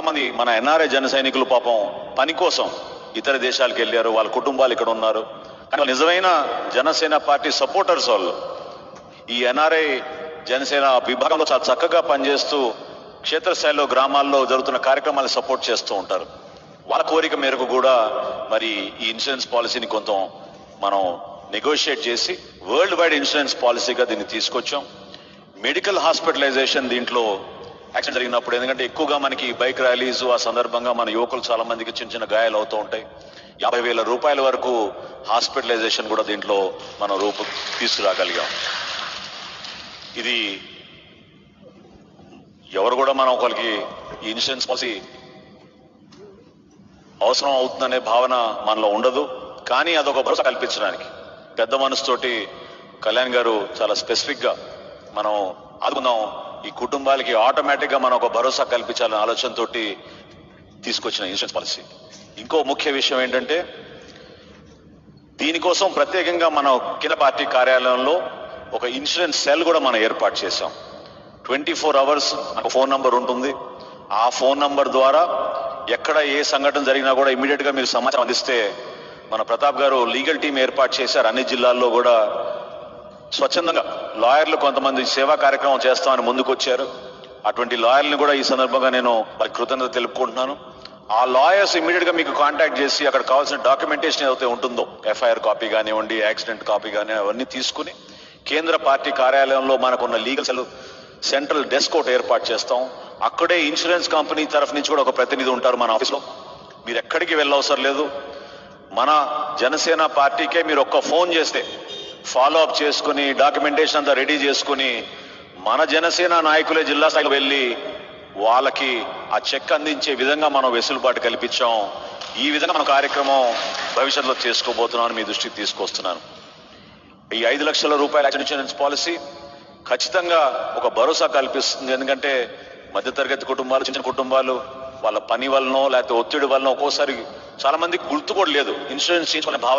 మంది మన ఎన్ఆర్ఐ జన సైనికులు పాపం పని కోసం ఇతర దేశాలకు వెళ్ళారు వాళ్ళ కుటుంబాలు ఇక్కడ ఉన్నారు. కానీ నిజమైన జనసేన పార్టీ సపోర్టర్స్ వాళ్ళు. ఈ ఎన్ఆర్ఐ జనసేన విభాగంలో చాలా చక్కగా పనిచేస్తూ క్షేత్రస్థాయిలో గ్రామాల్లో జరుగుతున్న కార్యక్రమాలను సపోర్ట్ చేస్తూ ఉంటారు. వాళ్ళ కోరిక మేరకు కూడా మరి ఈ ఇన్సూరెన్స్ పాలసీని కొంత మనం నెగోషియేట్ చేసి వరల్డ్ వైడ్ ఇన్సూరెన్స్ పాలసీగా దీన్ని తీసుకొచ్చాం. మెడికల్ హాస్పిటలైజేషన్ దీంట్లో యాక్సిడెంట్ జరిగినప్పుడు ఎందుకంటే ఎక్కువగా మనకి బైక్ ర్యాలీస్ ఆ సందర్భంగా మన యువకులు చాలా మందికి చిన్న చిన్న గాయాలు అవుతూ ఉంటాయి. యాభై వేల రూపాయల వరకు హాస్పిటలైజేషన్ కూడా దీంట్లో మనం రూపు తీసుకురాగలిగాం. ఇది ఎవరు కూడా మనం ఒకరికి ఈ ఇన్సూరెన్స్ పాలసీ అవసరం అవుతుందనే భావన మనలో ఉండదు. కానీ అదొక భరోసా కల్పించడానికి పెద్ద మనసుతోటి కళ్యాణ్ గారు చాలా స్పెసిఫిక్గా మనం ఆదుకుందాం ఈ కుటుంబాలకి ఆటోమేటిక్గా మనం ఒక భరోసా కల్పించాలనే ఆలోచనతో తీసుకొచ్చిన ఇన్సూరెన్స్ పాలసీ ఇంకో ముఖ్య విషయం ఏంటంటే దీనికోసం ప్రత్యేకంగా మన కింద పార్టీ కార్యాలయంలో ఒక ఇన్సూరెన్స్ సెల్ కూడా మనం ఏర్పాటు చేశాం. ట్వంటీ ఫోర్ అవర్స్ ఒక ఫోన్ నంబర్ ఉంటుంది. ఆ ఫోన్ నంబర్ ద్వారా ఎక్కడ ఏ సంఘటన జరిగినా కూడా ఇమీడియట్గా మీరు సమాచారం అందిస్తే మన ప్రతాప్ గారు లీగల్ టీం ఏర్పాటు చేశారు. అన్ని జిల్లాల్లో కూడా స్వచ్ఛందంగా లాయర్లు కొంతమంది సేవా కార్యక్రమం చేస్తామని ముందుకు వచ్చారు అటువంటి లాయర్ని కూడా ఈ సందర్భంగా నేను వారి కృతజ్ఞత తెలుపుకుంటున్నాను. ఆ లాయర్స్ ఇమీడియట్గా మీకు కాంటాక్ట్ చేసి అక్కడ కావాల్సిన డాక్యుమెంటేషన్ ఏదైతే ఉంటుందో ఎఫ్ఐఆర్ కాపీ కానివ్వండి యాక్సిడెంట్ కాపీ కానీ అవన్నీ తీసుకుని కేంద్ర పార్టీ కార్యాలయంలో మనకున్న లీగల్ సెల్ సెంట్రల్ డెస్క్ ఒకటి ఏర్పాటు చేస్తాం. అక్కడే ఇన్సూరెన్స్ కంపెనీ తరఫు నుంచి కూడా ఒక ప్రతినిధి ఉంటారు మన ఆఫీస్లో. మీరు ఎక్కడికి వెళ్ళవసరం లేదు. మన జనసేన పార్టీకే మీరు ఒక్క ఫోన్ చేస్తే ఫాలో అప్ చేసుకుని డాక్యుమెంటేషన్ అంతా రెడీ చేసుకుని మన జనసేన నాయకులే జిల్లా స్థాయికి వెళ్ళి వాళ్ళకి ఆ చెక్ అందించే విధంగా మనం వెసులుబాటు కల్పించాం. ఈ విధంగా మన కార్యక్రమం భవిష్యత్తులో చేసుకోబోతున్నాను మీ దృష్టికి తీసుకొస్తున్నాను. ఈ ఐదు లక్షల రూపాయల ఇన్సూరెన్స్ పాలసీ ఖచ్చితంగా ఒక భరోసా కల్పిస్తుంది. ఎందుకంటే మధ్యతరగతి కుటుంబాలు చిన్న చిన్న కుటుంబాలు వాళ్ళ పని వలనో లేకపోతే ఒత్తిడి వలన ఒక్కోసారి చాలా మందికి గుర్తు కూడా లేదు. ఇన్సూరెన్స్ చేయించుకునే భావన